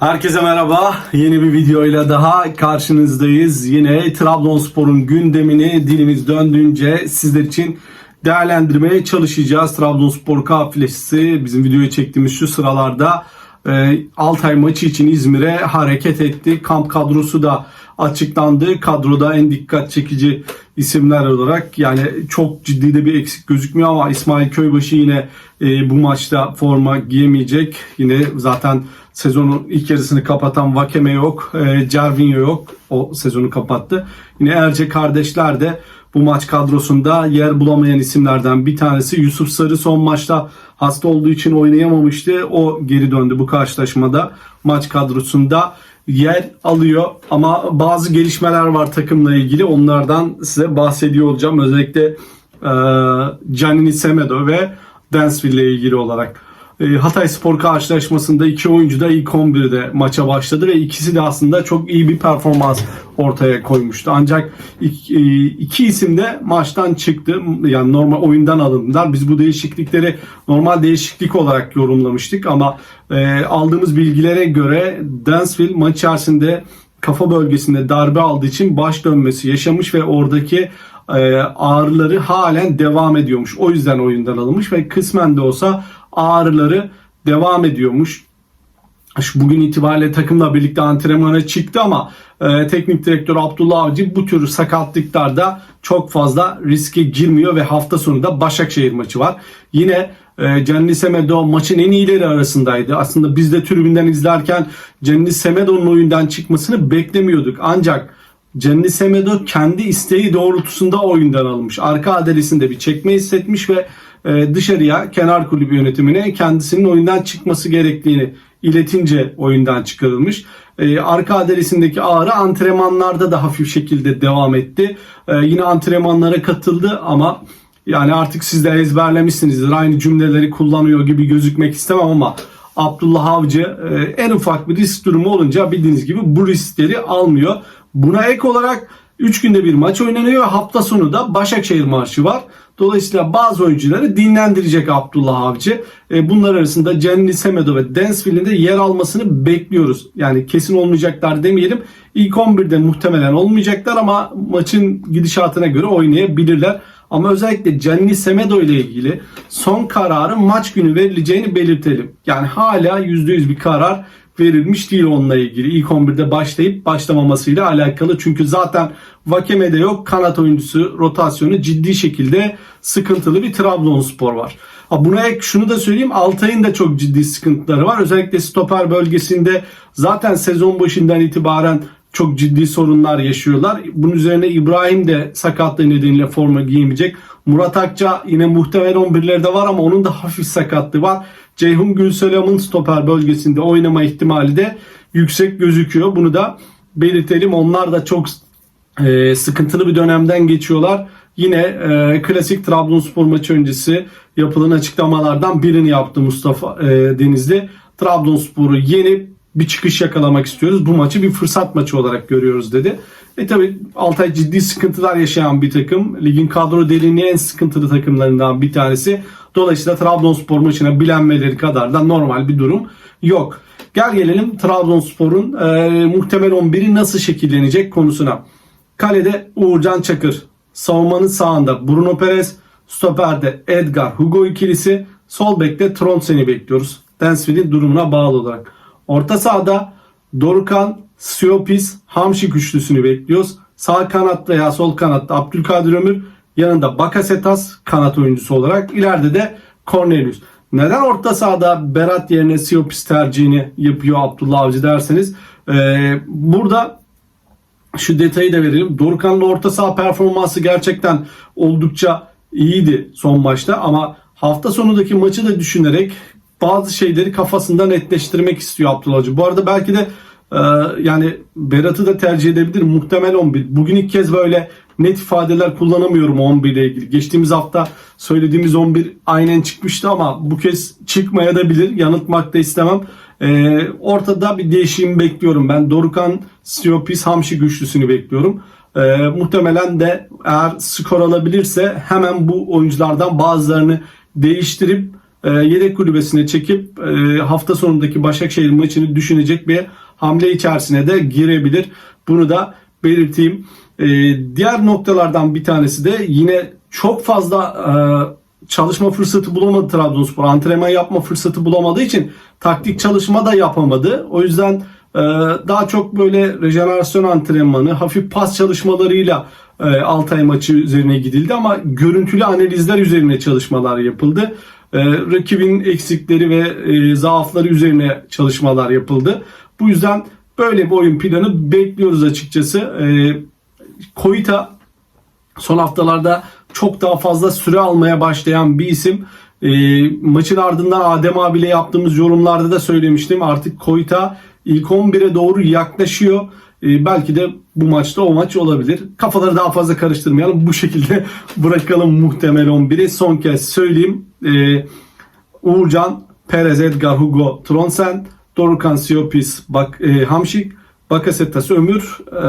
Herkese merhaba. Yeni bir videoyla daha karşınızdayız. Yine Trabzonspor'un gündemini dilimiz döndüğünce sizler için değerlendirmeye çalışacağız. Trabzonspor kafilesi bizim videoyu çektiğimiz şu sıralarda e, Altay maçı için İzmir'e hareket etti. Kamp kadrosu da açıklandı. Kadroda en dikkat çekici isimler olarak yani çok ciddi de bir eksik gözükmüyor ama İsmail Köybaşı yine e, bu maçta forma giyemeyecek. Yine zaten sezonun ilk yarısını kapatan Vakeme yok, e, Cervinho yok. O sezonu kapattı. Yine Erce kardeşler de bu maç kadrosunda yer bulamayan isimlerden bir tanesi. Yusuf Sarı son maçta hasta olduğu için oynayamamıştı. O geri döndü bu karşılaşmada. Maç kadrosunda yer alıyor ama bazı gelişmeler var takımla ilgili. Onlardan size bahsediyor olacağım. Özellikle e, Gianni Semedo ve Dansville ile ilgili olarak. E, Hatay Spor karşılaşmasında iki oyuncu da ilk 11'de maça başladı ve ikisi de aslında çok iyi bir performans ortaya koymuştu. Ancak iki, e, iki isim de maçtan çıktı. Yani normal oyundan alındılar. Biz bu değişiklikleri normal değişiklik olarak yorumlamıştık ama e, aldığımız bilgilere göre Dansville maç içerisinde kafa bölgesinde darbe aldığı için baş dönmesi yaşamış ve oradaki e, ağrıları halen devam ediyormuş. O yüzden oyundan alınmış ve kısmen de olsa ağrıları devam ediyormuş. Bugün itibariyle takımla birlikte antrenmana çıktı ama e, teknik direktör Abdullah Avcı bu tür sakatlıklarda çok fazla riske girmiyor ve hafta sonu da Başakşehir maçı var. Yine e, Cenni Semedo maçın en iyileri arasındaydı. Aslında biz de tribünden izlerken Cenni Semedo'nun oyundan çıkmasını beklemiyorduk. Ancak Cenni Semedo kendi isteği doğrultusunda oyundan alınmış. Arka adresinde bir çekme hissetmiş ve e, dışarıya kenar kulübü yönetimine kendisinin oyundan çıkması gerektiğini iletince oyundan çıkarılmış. E, arka adresindeki ağrı antrenmanlarda da hafif şekilde devam etti. E, yine antrenmanlara katıldı ama yani artık siz de ezberlemişsinizdir. Aynı cümleleri kullanıyor gibi gözükmek istemem ama Abdullah Avcı en ufak bir risk durumu olunca bildiğiniz gibi bu riskleri almıyor. Buna ek olarak 3 günde bir maç oynanıyor hafta sonu da Başakşehir maçı var. Dolayısıyla bazı oyuncuları dinlendirecek Abdullah Avcı. E, bunlar arasında Cenni Semedo ve Dansville'in de yer almasını bekliyoruz. Yani kesin olmayacaklar demeyelim. İlk 11'de muhtemelen olmayacaklar ama maçın gidişatına göre oynayabilirler. Ama özellikle Cenni Semedo ile ilgili son kararın maç günü verileceğini belirtelim. Yani hala %100 bir karar verilmiş değil onunla ilgili. İlk 11'de başlayıp başlamamasıyla alakalı. Çünkü zaten Vakeme'de yok. Kanat oyuncusu rotasyonu ciddi şekilde sıkıntılı bir Trabzonspor var. Ha buna ek şunu da söyleyeyim. Altay'ın da çok ciddi sıkıntıları var. Özellikle stoper bölgesinde zaten sezon başından itibaren çok ciddi sorunlar yaşıyorlar. Bunun üzerine İbrahim de sakatlığı nedeniyle forma giyemeyecek. Murat Akça yine muhtemel 11'lerde var ama onun da hafif sakatlığı var. Ceyhun Gülselam'ın stoper bölgesinde oynama ihtimali de yüksek gözüküyor. Bunu da belirtelim. Onlar da çok e, sıkıntılı bir dönemden geçiyorlar. Yine e, klasik Trabzonspor maçı öncesi yapılan açıklamalardan birini yaptı Mustafa e, Denizli. Trabzonspor'u yenip bir çıkış yakalamak istiyoruz. Bu maçı bir fırsat maçı olarak görüyoruz dedi. E tabi Altay ciddi sıkıntılar yaşayan bir takım. Ligin kadro derinliği en sıkıntılı takımlarından bir tanesi. Dolayısıyla Trabzonspor maçına bilenmeleri kadar da normal bir durum yok. Gel gelelim Trabzonspor'un e, muhtemel 11'i nasıl şekillenecek konusuna. Kalede Uğurcan Çakır, savunmanın sağında Bruno Perez, stoperde Edgar Hugo ikilisi, sol bekte Tronsen'i bekliyoruz. Dansville'in durumuna bağlı olarak. Orta sahada Dorukan, Siopis, Hamşik üçlüsünü bekliyoruz. Sağ kanatta veya sol kanatta Abdülkadir Ömür, yanında Bakasetas kanat oyuncusu olarak. ileride de Cornelius. Neden orta sahada Berat yerine Siopis tercihini yapıyor Abdullah Avcı derseniz. Ee, burada şu detayı da verelim. Dorukhan'la orta saha performansı gerçekten oldukça iyiydi son maçta ama hafta sonundaki maçı da düşünerek bazı şeyleri kafasında netleştirmek istiyor Abdullah Avcı. Bu arada belki de e, yani Berat'ı da tercih edebilir. Muhtemel 11. Bugün ilk kez böyle net ifadeler kullanamıyorum 11 ile ilgili. Geçtiğimiz hafta söylediğimiz 11 aynen çıkmıştı ama bu kez çıkmaya da da istemem. E, ortada bir değişim bekliyorum ben. Dorukan, Siopis, Hamşi güçlüsünü bekliyorum. E, muhtemelen de eğer skor alabilirse hemen bu oyunculardan bazılarını değiştirip e, yedek kulübesine çekip e, hafta sonundaki Başakşehir maçını düşünecek bir hamle içerisine de girebilir. Bunu da belirteyim. E, diğer noktalardan bir tanesi de yine çok fazla e, çalışma fırsatı bulamadı Trabzonspor. Antrenman yapma fırsatı bulamadığı için taktik çalışma da yapamadı. O yüzden e, daha çok böyle rejenerasyon antrenmanı, hafif pas çalışmalarıyla e, Altay maçı üzerine gidildi ama görüntülü analizler üzerine çalışmalar yapıldı. E, rakibin eksikleri ve e, zaafları üzerine çalışmalar yapıldı. Bu yüzden böyle bir oyun planı bekliyoruz açıkçası. E, Koita son haftalarda çok daha fazla süre almaya başlayan bir isim. E, maçın ardından Adem abiyle yaptığımız yorumlarda da söylemiştim. Artık Koita ilk 11'e doğru yaklaşıyor. E, belki de bu maçta o maç olabilir. Kafaları daha fazla karıştırmayalım. Bu şekilde bırakalım muhtemel 11'i. Son kez söyleyeyim. E, Uğurcan, Perez, Edgar, Hugo, Tronsen, Dorukhan, Siopis, Bak, e, Hamşik, Bakasetas, Ömür, e,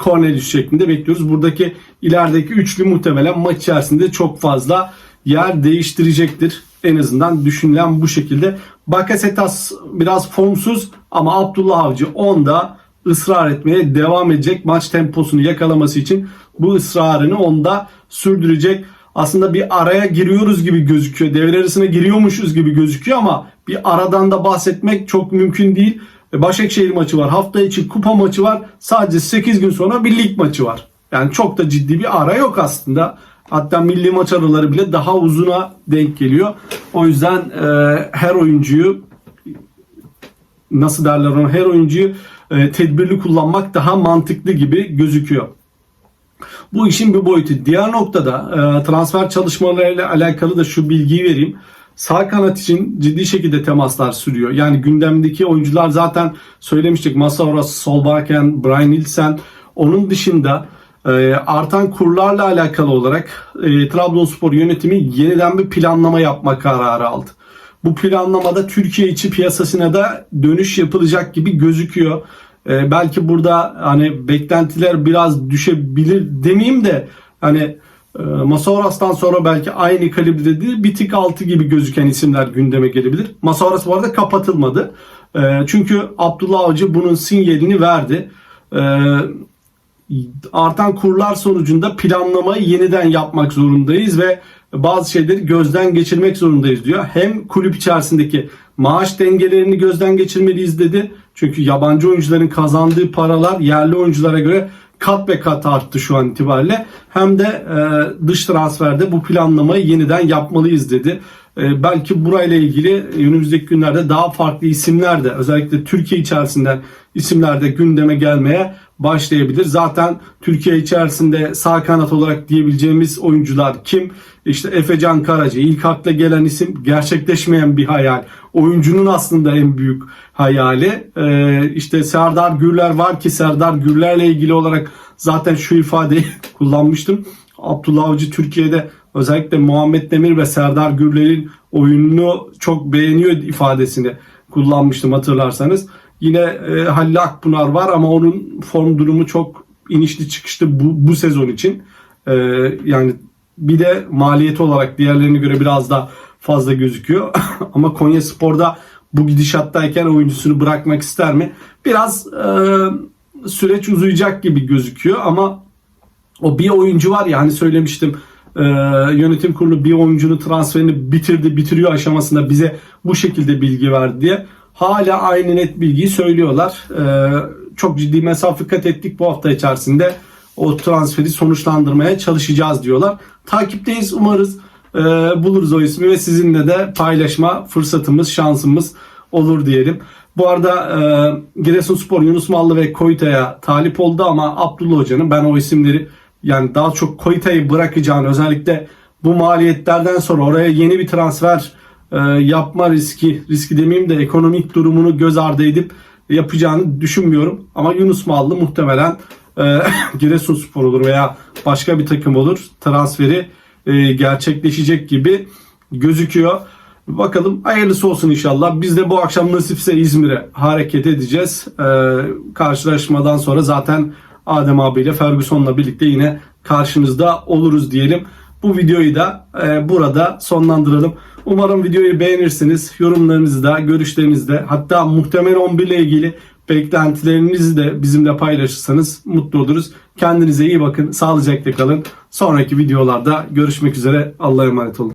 Cornelius şeklinde bekliyoruz. Buradaki ilerideki üçlü muhtemelen maç içerisinde çok fazla yer değiştirecektir. En azından düşünülen bu şekilde. Bakasetas biraz formsuz ama Abdullah Avcı onda ısrar etmeye devam edecek. Maç temposunu yakalaması için bu ısrarını onda sürdürecek. Aslında bir araya giriyoruz gibi gözüküyor. Devre arasına giriyormuşuz gibi gözüküyor ama bir aradan da bahsetmek çok mümkün değil. Başakşehir maçı var. Hafta içi kupa maçı var. Sadece 8 gün sonra bir lig maçı var. Yani çok da ciddi bir ara yok aslında. Hatta milli maç araları bile daha uzuna denk geliyor. O yüzden e, her oyuncuyu nasıl derler onu her oyuncuyu e, tedbirli kullanmak daha mantıklı gibi gözüküyor. Bu işin bir boyutu. Diğer noktada e, transfer çalışmalarıyla alakalı da şu bilgiyi vereyim. Sağ kanat için ciddi şekilde temaslar sürüyor. Yani gündemdeki oyuncular zaten söylemiştik. Masaura, Solbakken, Brian Nielsen. Onun dışında e, artan kurlarla alakalı olarak e, Trabzonspor yönetimi yeniden bir planlama yapma kararı aldı. Bu planlamada Türkiye içi piyasasına da dönüş yapılacak gibi gözüküyor. E, belki burada hani beklentiler biraz düşebilir demeyeyim de hani e, Masauras'tan sonra belki aynı kalibrede değil bir tık altı gibi gözüken isimler gündeme gelebilir. Masauras bu arada kapatılmadı. E, çünkü Abdullah Avcı bunun sinyalini verdi. E, artan kurlar sonucunda planlamayı yeniden yapmak zorundayız ve bazı şeyleri gözden geçirmek zorundayız diyor. Hem kulüp içerisindeki maaş dengelerini gözden geçirmeliyiz dedi. Çünkü yabancı oyuncuların kazandığı paralar yerli oyunculara göre kat be kat arttı şu an itibariyle. Hem de e, dış transferde bu planlamayı yeniden yapmalıyız dedi. E, belki burayla ilgili önümüzdeki günlerde daha farklı isimler de özellikle Türkiye içerisinde isimler de gündeme gelmeye başlayabilir. Zaten Türkiye içerisinde sağ kanat olarak diyebileceğimiz oyuncular kim? İşte Efecan Karaca ilk akla gelen isim gerçekleşmeyen bir hayal. Oyuncunun aslında en büyük hayali. Ee, işte Serdar Gürler var ki Serdar Gürler'le ilgili olarak zaten şu ifadeyi kullanmıştım. Abdullah Avcı Türkiye'de özellikle Muhammed Demir ve Serdar Gürler'in oyununu çok beğeniyor ifadesini kullanmıştım hatırlarsanız. Yine e, Halil Akpınar var ama onun form durumu çok inişli çıkışlı bu, bu sezon için. E, yani bir de maliyeti olarak diğerlerine göre biraz daha fazla gözüküyor. ama Konya Spor'da bu gidişattayken oyuncusunu bırakmak ister mi? Biraz e, süreç uzayacak gibi gözüküyor ama o bir oyuncu var ya hani söylemiştim e, yönetim kurulu bir oyuncunun transferini bitirdi bitiriyor aşamasında bize bu şekilde bilgi verdi diye hala aynı net bilgiyi söylüyorlar. Ee, çok ciddi mesafe kat ettik bu hafta içerisinde. O transferi sonuçlandırmaya çalışacağız diyorlar. Takipteyiz umarız e, buluruz o ismi ve sizinle de paylaşma fırsatımız, şansımız olur diyelim. Bu arada e, Giresunspor Yunus Mallı ve Koyta'ya talip oldu ama Abdullah Hoca'nın ben o isimleri yani daha çok Koyta'yı bırakacağını özellikle bu maliyetlerden sonra oraya yeni bir transfer e, yapma riski, riski demeyeyim de ekonomik durumunu göz ardı edip yapacağını düşünmüyorum. Ama Yunus Mallı muhtemelen e, Giresunspor olur veya başka bir takım olur. Transferi e, gerçekleşecek gibi gözüküyor. Bakalım hayırlısı olsun inşallah. Biz de bu akşam nasipse İzmir'e hareket edeceğiz. Ee, karşılaşmadan sonra zaten Adem abiyle Ferguson'la birlikte yine karşınızda oluruz diyelim. Bu videoyu da e, burada sonlandıralım. Umarım videoyu beğenirsiniz. Yorumlarınızı da, görüşlerinizi de hatta muhtemel 11 ile ilgili beklentilerinizi de bizimle paylaşırsanız mutlu oluruz. Kendinize iyi bakın. Sağlıcakla kalın. Sonraki videolarda görüşmek üzere. Allah'a emanet olun.